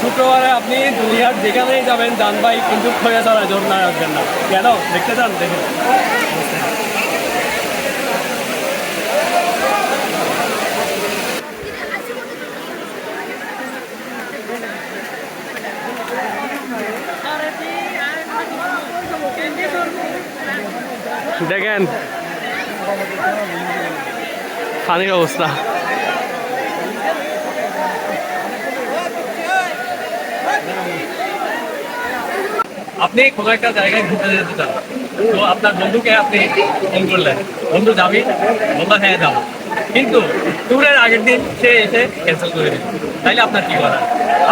শুক্রবারে আপনি দুনিয়ার যেখানেই যাবেন যান ভাই কিন্তু খোঁজা চড়া জোর না রাখবেন না। কেন? দেখতে চান দেখেন দেখেন। পানির অবস্থা। আপনি কোনো একটা জায়গায় ঘুরতে যেতে চান, তো আপনার বন্ধুকে আপনি ফোন করলেন। বন্ধু, যাবি? বন্ধু হ্যাঁ যাব। কিন্তু ট্যুরের আগের দিন সে এসে ক্যান্সেল করে দিল। তাইলে আপনার কি করার?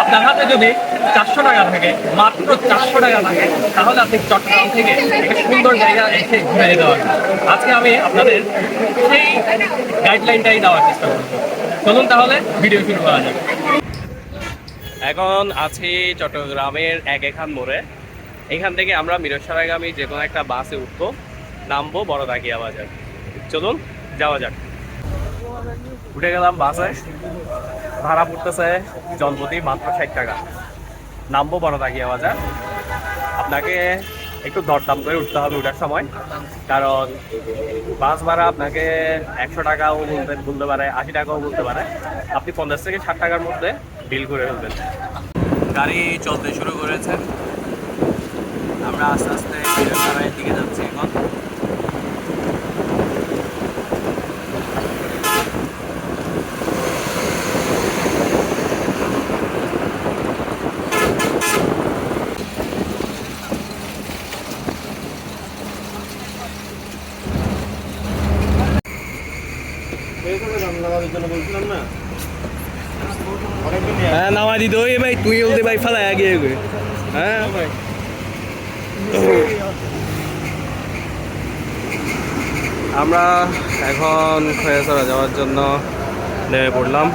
আপনার হাতে যদি চারশো টাকা থাকে, মাত্র চারশো টাকা থাকে, তাহলে আপনি চট্টগ্রাম থেকে একটা সুন্দর জায়গা এসে ঘুরে যেতে পারবেন। আজকে আমি আপনাদের সেই গাইডলাইনটাই দেওয়ার চেষ্টা করব। চলুন তাহলে ভিডিও শুরু করা যাবে এখন আছি চট্টগ্রামের এক এখান মোড়ে। এখান থেকে আমরা মিরসরাগামী যে কোনো একটা বাসে উঠবো, নামবো বড় দাগিয়া বাজার। চলুন, যাওয়া যাক। উঠে গেলাম বাসে। ভাড়া পড়তেছে জনপ্রতি মাত্র ষাট টাকা। নামবো বড় দাগিয়া বাজার। আপনাকে একটু দরদাম করে উঠতে হবে ওঠার সময়। কারণ বাস ভাড়া আপনাকে একশো টাকাও বলতে বলতে পারে, আশি টাকাও বলতে পারে। আপনি পঞ্চাশ থেকে ষাট টাকার মধ্যে বিল করে ফেলবেন। গাড়ি চলতে শুরু করেছে আমরা আস্তে আস্তে বিরোধের দিকে যাচ্ছি এখন। হ্যাঁ নামা দিত ওই ভাই, তুই বলতে ভাই ফেলা আগে হ্যাঁ? আমরা এখন খয়াছড়া যাওয়ার জন্য নেমে পড়লাম।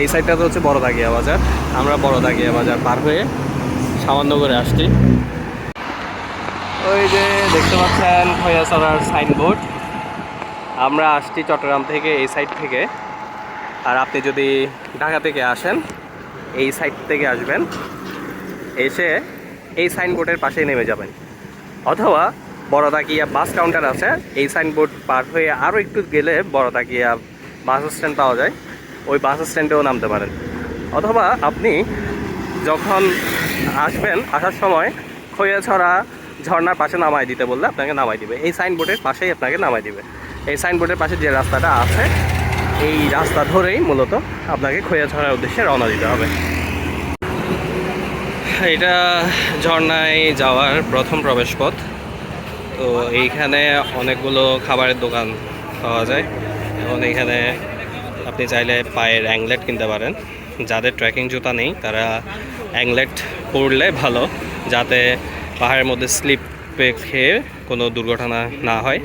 এই সাইডটা তো হচ্ছে বড় দাগিয়া বাজার। আমরা বড় দাগিয়া বাজার পার হয়ে সামান্য করে আসছি। ওই যে দেখতে পাচ্ছেন খয়াছড়ার সাইনবোর্ড আমরা আসছি চট্টগ্রাম থেকে এই সাইড থেকে। আর আপনি যদি ঢাকা থেকে আসেন, এই সাইড থেকে আসবেন, এসে এই সাইনবোর্ডের পাশেই নেমে যাবেন। অথবা বড়দাকিয়া বাস কাউন্টার আছে। এই সাইনবোর্ড পার হয়ে আরও একটু গেলে বড়দাকিয়া বাস স্ট্যান্ড পাওয়া যায়। ওই বাস স্ট্যান্ডেও নামতে পারেন। অথবা আপনি যখন আসবেন, আসার সময় খৈয়াছড়া ঝর্নার পাশে নামাই দিতে বললে আপনাকে নামাই দিবে। এই সাইনবোর্ডের পাশেই আপনাকে নামাই দিবে। এই সাইনবোর্ডের পাশে যে রাস্তাটা আছে, এই রাস্তা ধরেই মূলত আপনাকে খৈয়াছড়ার উদ্দেশ্যে রওনা দিতে হবে। এটা ঝর্ণায় যাওয়ার প্রথম প্রবেশ পথ তো এইখানে অনেকগুলো খাবারের দোকান পাওয়া যায়। এবং এইখানে আপনি চাইলে পায়ের অ্যাংলেট কিনতে পারেন। যাদের ট্রেকিং জুতা নেই তারা অ্যাংলেট পরলে ভালো যাতে পাহাড়ের মধ্যে স্লিপ খেয়ে কোনো দুর্ঘটনা না হয়।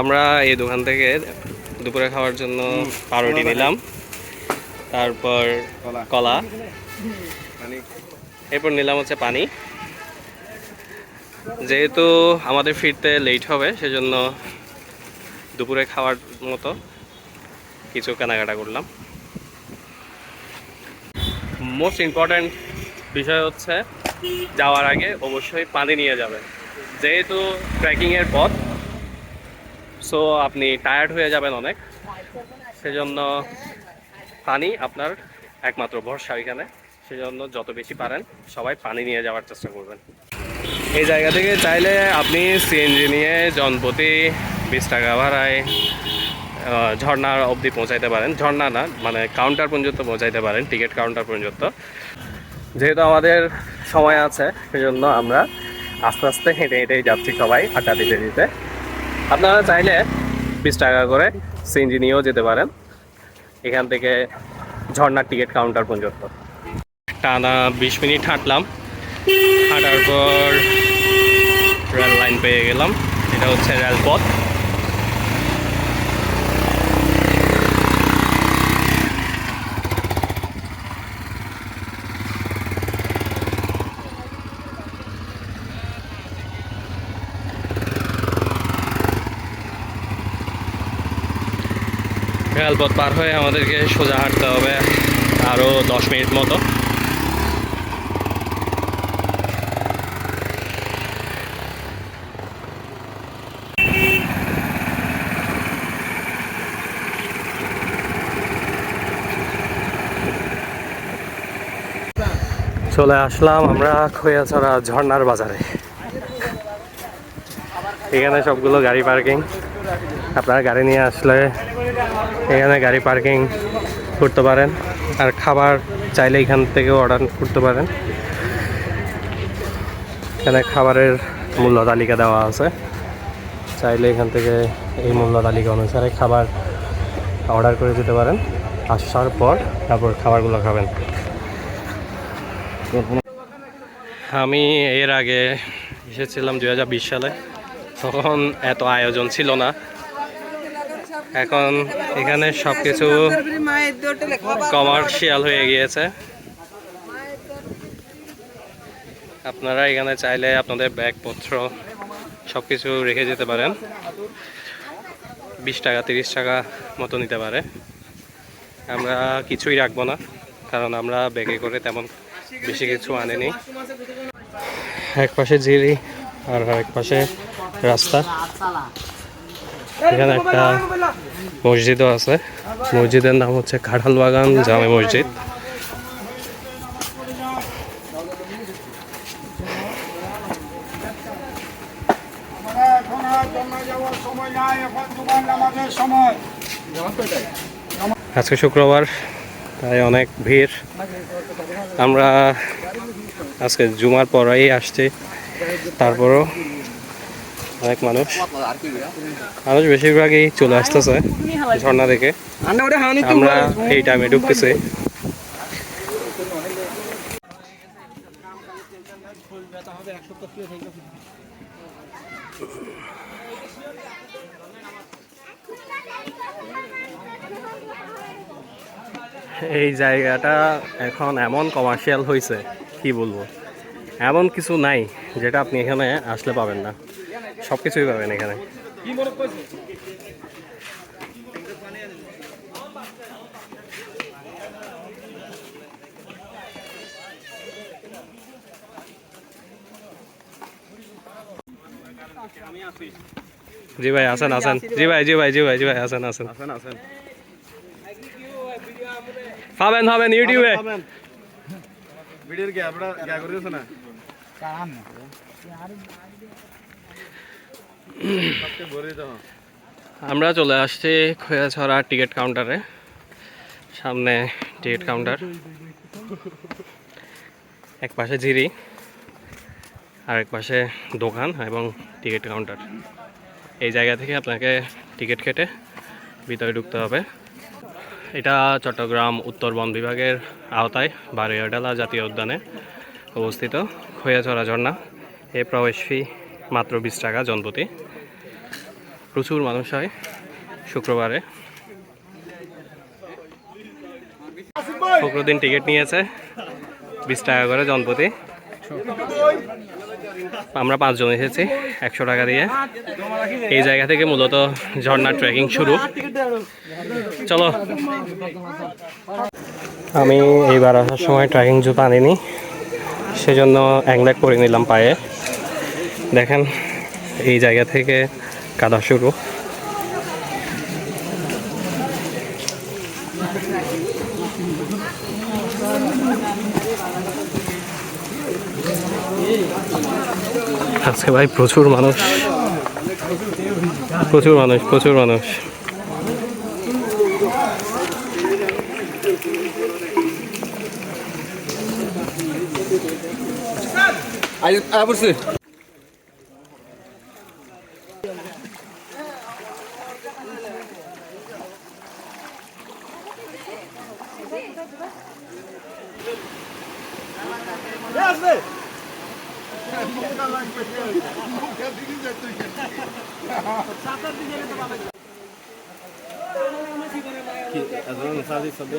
আমরা এই দোকান থেকে দুপুরে খাওয়ার জন্য পাউরুটি নিলাম। তারপর কলা। এরপর নিলাম হচ্ছে পানি। যেহেতু আমাদের ফিরতে লেট হবে, সেজন্য দুপুরে খাওয়ার মতো কিছু কেনাকাটা করলাম। মোস্ট ইম্পর্ট্যান্ট বিষয় হচ্ছে যাওয়ার আগে অবশ্যই পানি নিয়ে যাবেন। যেহেতু ট্রেকিংয়ের পথ সো আপনি টায়ার্ড হয়ে যাবেন অনেক। সেজন্য পানি আপনার একমাত্র ভরসা এখানে সেজন্য যত বেশি পারেন, সবাই পানি নিয়ে যাওয়ার চেষ্টা করবেন। এই জায়গা থেকে চাইলে আপনি সিএনজি নিয়ে জনপ্রতি বিশ টাকা ভাড়ায় আহ, ঝর্ণার অবধি পৌঁছাইতে পারেন। ঝর্ণা না মানে কাউন্টার পর্যন্ত পৌঁছাইতে পারেন টিকিট কাউন্টার পর্যন্ত। যেহেতু আমাদের সময় আছে সেজন্য আমরা আস্তে আস্তে হেঁটে হেঁটেই যাচ্ছি সবাই আড্ডা দিতে দিতে। আপনারা চাইলে বিশ টাকা করে সিএনজি নিয়েও যেতে পারেন এখান থেকে ঝর্ণার টিকিট কাউন্টার পর্যন্ত। টানা বিশ মিনিট হাঁটলাম হাঁটার পর রেল লাইন পেয়ে গেলাম। এটা হচ্ছে রেলপথ। রেলপথ পার হয়ে আমাদেরকে সোজা হাঁটতে হবে আরও দশ মিনিট মতো। চলে আসলাম আমরা খৈয়াছড়া ঝর্ণার বাজারে। এখানে সবগুলো গাড়ি পার্কিং। আপনারা গাড়ি নিয়ে আসলে এখানে গাড়ি পার্কিং করতে পারেন আর খাবার চাইলে এখান থেকে অর্ডার করতে পারেন। এখানে খাবারের মূল্য তালিকা দেওয়া আছে। চাইলে এখান থেকে এই মূল্য তালিকা অনুসারে খাবার অর্ডার করে দিতে পারেন। আসার পর তারপর খাবারগুলো খাবেন। আমি এর আগে এসেছিলাম দুই হাজার বিশ সালে। তখন এত আয়োজন ছিল না। এখন এখানে সব কিছু কমার্শিয়াল হয়ে গিয়েছে। আপনারা এখানে চাইলে আপনাদের ব্যাগপত্র সব কিছু রেখে যেতে পারেন। বিশ টাকা, তিরিশ টাকা মতো নিতে পারে। আমরা কিছুই রাখব না, কারণ আমরা ব্যাগে করে তেমন বেশি কিছু আনেনি। এক পাশে জিরি আর এক পাশে রাস্তা। এখানে একটা মসজিদও আছে। মসজিদের নাম হচ্ছে কাঁঠাল বাগান, জামে মসজিদ। আজকে শুক্রবার। তাই অনেক ভিড়। আমরা আজকে জুমার পরেই আসছি। তারপরও অনেক মানুষ। মানুষ বেশিরভাগই চলে আসতেছে ঝর্ণা দেখে আমরা এই টাইমে ঢুকতেছি। এই জায়গাটা এখন এমন কমার্শিয়াল হয়েছে কি বলব? এমন কিছু নাই যেটা আপনি এখানে আসলে পাবেন না। সব কিছুই পাবেন এখানে। জি ভাই, আসেন আসেন। জি ভাই জি ভাই জি ভাই জি ভাই আসেন আসেন। পাবেন পাবেন ইউটিউবে ভিডিওর কি আপনারা কি করে না। দাও। আমরা চলে আসছি খোয়াছড়া টিকিট কাউন্টারে। সামনে টিকিট কাউন্টার। এক পাশে ঝিরি আর এক পাশে দোকান এবং টিকিট কাউন্টার। এই জায়গা থেকে আপনাকে টিকিট কেটে ভিতরে ঢুকতে হবে। এটা চট্টগ্রাম উত্তর বন বিভাগের আওতায় বারোয়াডালা জাতীয় উদ্যানে অবস্থিত খৈয়াছড়া ঝর্ণা। এ প্রবেশ ফি মাত্র বিশ টাকা জনপ্রতি। প্রচুর মানুষ হয় শুক্রবারে। শুক্রদিন টিকিট নিয়েছে বিশ টাকা করে জনপ্রতি। আমরা পাঁচজন এসেছি একশো টাকা দিয়ে। এই জায়গা থেকে মূলত ঝর্ণার ট্রেকিং শুরু। চলো। আমি এইবার আসার সময় ট্রেকিং জুতো আনিনি, সেজন্য অ্যাংলেট করে নিলাম পায়ে। দেখেন, এই জায়গা থেকে কাদা শুরু। আজকে ভাই প্রচুর মানুষ। প্রচুর মানুষ প্রচুর মানুষ। অবশ্যই কি আজকে সাদি সবে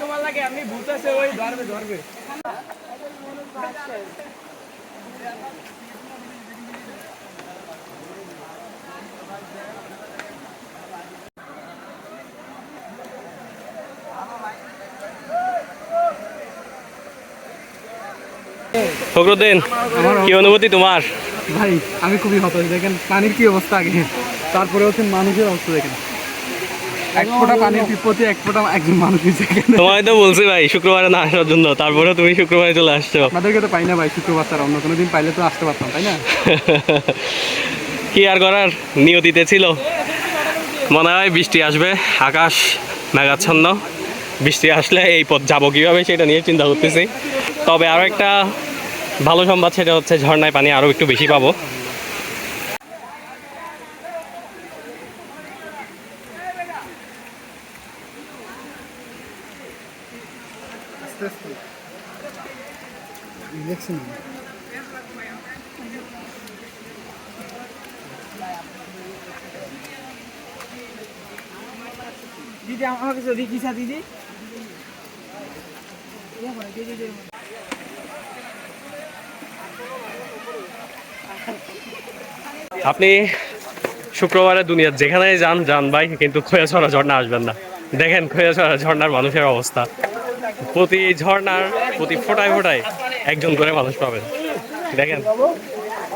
তোমার লাগে আমি ভূত আছে ওই ধরবে ধরবে। ফখরুদ্দিন কি অনুভূতি তোমার? ভাই আমি খুবই হতাশ। দেখেন পানির কি অবস্থা আগে? তারপরে হচ্ছে মানুষের অবস্থা দেখেন। এক ফোঁটা পানির বিপদে এক ফোঁটা একজন মানুষ নিচে তোমায় তো বলছি ভাই শুক্রবারে না আসার জন্য। তারপরে তুমি শুক্রবারে চলে আসছো। আপনাদেরকে তো পাই না ভাই শুক্রবার ছাড়া অন্য কোনো দিন পাইলে তো আসতে পারতাম তাই না? কি আর করার? নিয়তিতে ছিল। মনে হয় বৃষ্টি আসবে আকাশ মেঘাচ্ছন্ন। বৃষ্টি আসলে এই পথ যাব কীভাবে সেটা নিয়ে চিন্তা করতেছি। তবে আরও একটা ভালো সংবাদ সেটা হচ্ছে ঝর্ণায় পানি আরও একটু বেশি পাবো। দিদি আমাকে দিদি। আপনি শুক্রবারে দুনিয়ার যেখানে যান যান ভাই, কিন্তু খোয়াছড়া ঝর্ণা আসবেন না। দেখেন খোয়াছড়া ঝর্ণার মানুষের অবস্থা। প্রতি ঝর্ণার প্রতি ফোটায় ফোটায় একজন করে মানুষ পাবেন। দেখেন,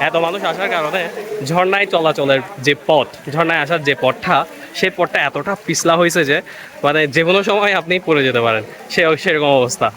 এত মানুষ আসার কারণে ঝর্ণায় চলাচলের যে পথ, ঝর্ণায় আসার যে পথটা, সেই পথটা এতটা পিছলা হয়েছে যে মানে যে কোনো সময় আপনি পড়ে যেতে পারেন। সে সেরকম অবস্থা।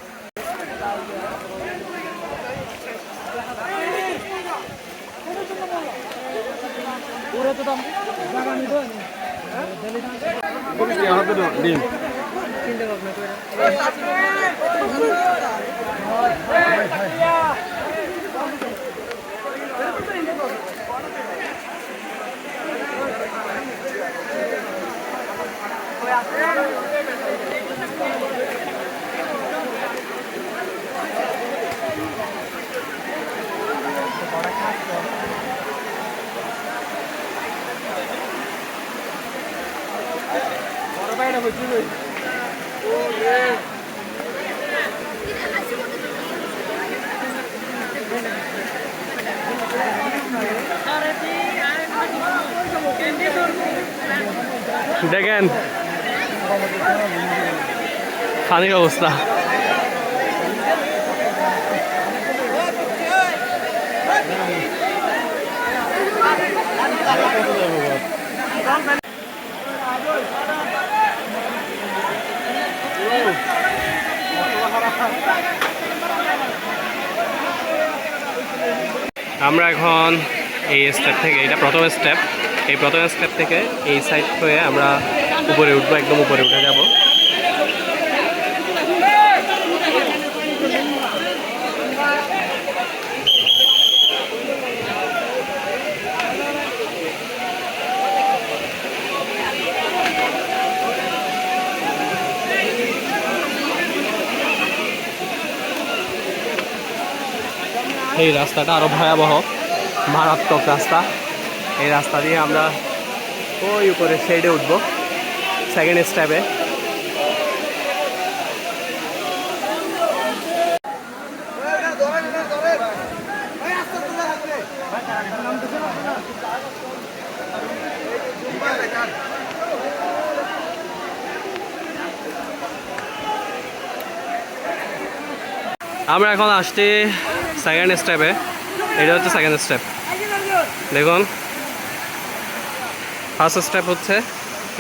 দেখেন পানির অবস্থা। আমরা এখন এই স্টেপ থেকে, এটা প্রথম স্টেপ এই প্রথম স্টেপ থেকে এই সাইড হয়ে আমরা উপরে উঠবো, একদম উপরে উঠে যাব। এই রাস্তাটা আরও ভয়াবহ, মারাত্মক রাস্তা। এই রাস্তা দিয়ে আমরা ওই উপরে সাইডে উঠবো। সেকেন্ড স্টেপে আমরা এখন আসছি সেকেন্ড স্টেপে এটা হচ্ছে সেকেন্ড স্টেপ দেখুন। ফার্স্ট স্টেপ হচ্ছে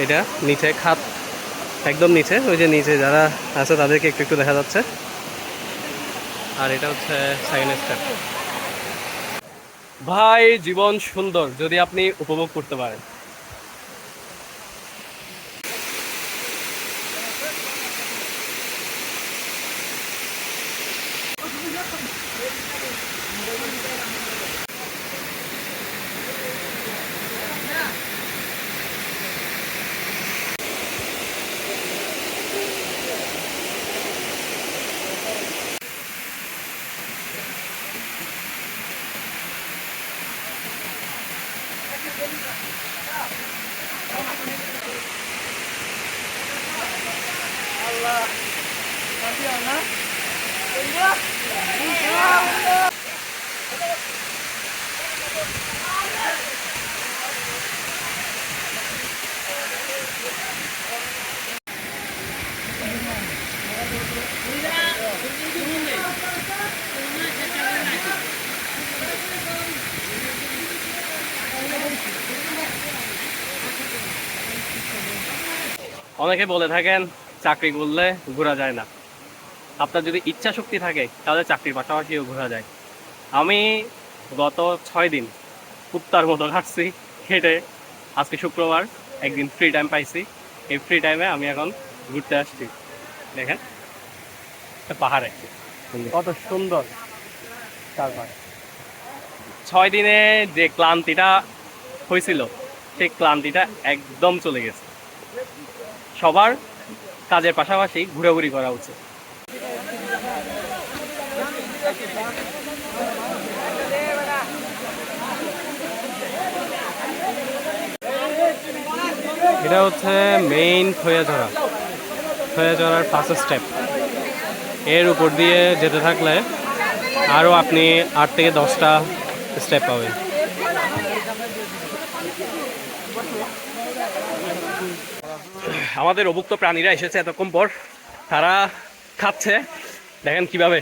এটা নিচে খাত, একদম নিচে, ওই যে নিচে যারা আছে তাদেরকে একটু একটু দেখা যাচ্ছে। আর এটা হচ্ছে সেকেন্ড ভাই, জীবন সুন্দর, যদি আপনি উপভোগ করতে পারেন। অনেকে বলে থাকেন চাকরি করলে ঘোরা যায় না। আপনার যদি ইচ্ছা শক্তি থাকে তাহলে চাকরির পাশাপাশিও ঘোরা যায়। আমি গত ছয় দিন কুত্তার মতো ঘাটছি হেঁটে আজকে শুক্রবার একদিন ফ্রি টাইম পাইছি। এই ফ্রি টাইমে আমি এখন ঘুরতে আসছি। দেখেন পাহাড়ে। কত সুন্দর চারপাশ। ছয় দিনে যে ক্লান্তিটা হয়েছিল সেই ক্লান্তিটা একদম চলে গেছে। সবার কাজের পাশাপাশি ঘোরাঘুরি করা উচিত। এটা হচ্ছে মেইন খৈয়াঝরা খৈয়াঝরার ফার্স্ট স্টেপ এর উপর দিয়ে যেতে থাকলে আরও আপনি আট থেকে দশটা স্টেপ পাবেন। আমাদের অভুক্ত প্রাণীরা এসেছে এতক্ষণ পর। তারা খাচ্ছে। দেখেন কীভাবে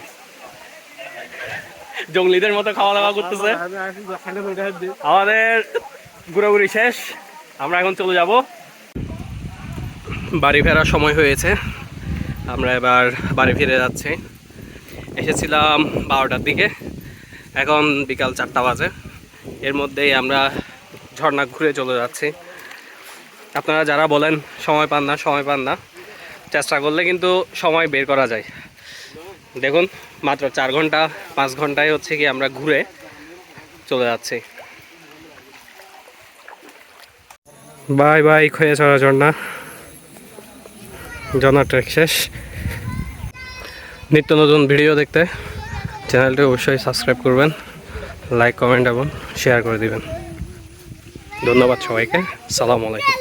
জঙ্গলিদের মতো খাওয়া দাওয়া করতেছে। আমাদের ঘোরাঘুরি শেষ। আমরা এখন চলে যাব। বাড়ি ফেরার সময় হয়েছে। আমরা এবার বাড়ি ফিরে যাচ্ছি। এসেছিলাম বারোটার দিকে। এখন বিকাল চারটা বাজে। এর মধ্যেই আমরা ঝর্ণা ঘুরে চলে যাচ্ছি। আপনারা যারা বলেন সময় পান না সময় পান না চেষ্টা করলে কিন্তু সময় বের করা যায়। দেখুন, মাত্র চার ঘণ্টা, পাঁচ ঘন্টায় হচ্ছে কি আমরা ঘুরে চলে যাচ্ছি। বাই বাই, খয়ে চড়া ঝর্ণা ঝর্ণা ট্রেক শেষ। নিত্য নতুন ভিডিও দেখতে চ্যানেলটি অবশ্যই সাবস্ক্রাইব করবেন, লাইক, কমেন্ট এবং শেয়ার করে দিবেন। ধন্যবাদ সবাইকে, সালাম আলাইকুম।